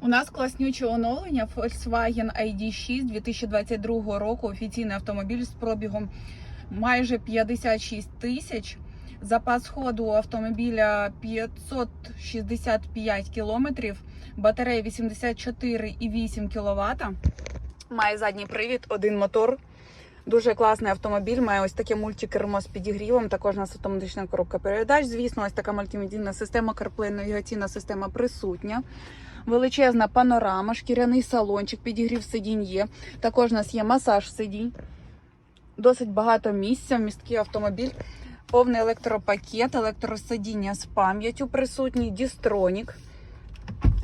У нас класнюче оновлення Volkswagen ID6 2022 року. Офіційний автомобіль з пробігом майже 56 тисяч. Запас ходу автомобіля 565 кілометрів, батарея 84,8 кВт. Має задній привід, один мотор. Дуже класний автомобіль. Має ось таке мультикермо з підігрівом. Також у нас автоматична коробка передач. Звісно, ось така мультимедійна система, CarPlay, навігаційна система присутня. Величезна панорама, шкіряний салончик, підігрів сидінь є. Також у нас є масаж сидінь. Досить багато місця, місткий автомобіль. Повний електропакет, електросидіння з пам'яттю присутній, дістронік,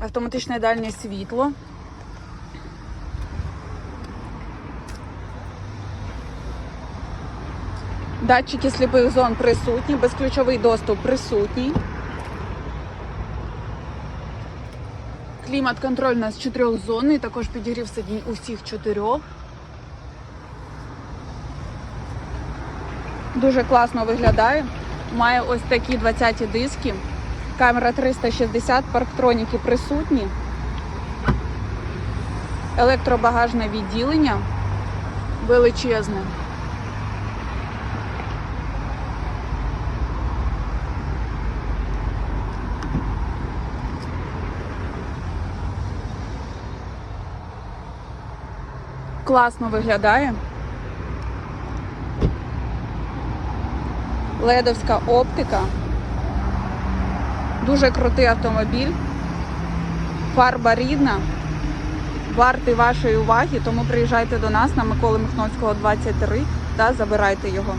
автоматичне дальнє світло. Датчики сліпих зон присутні, безключовий доступ присутній. Клімат-контроль у нас чотирьохзонний, також підігрів сидінь усіх чотирьох. Дуже класно виглядає. Має ось такі 20 диски. Камера 360, парктроніки присутні. Електробагажне відділення величезне. Класно виглядає. Ледовська оптика. Дуже крутий автомобіль. Фарба рідна. Вартий вашої уваги, тому приїжджайте до нас на Миколи Михновського 23 та забирайте його.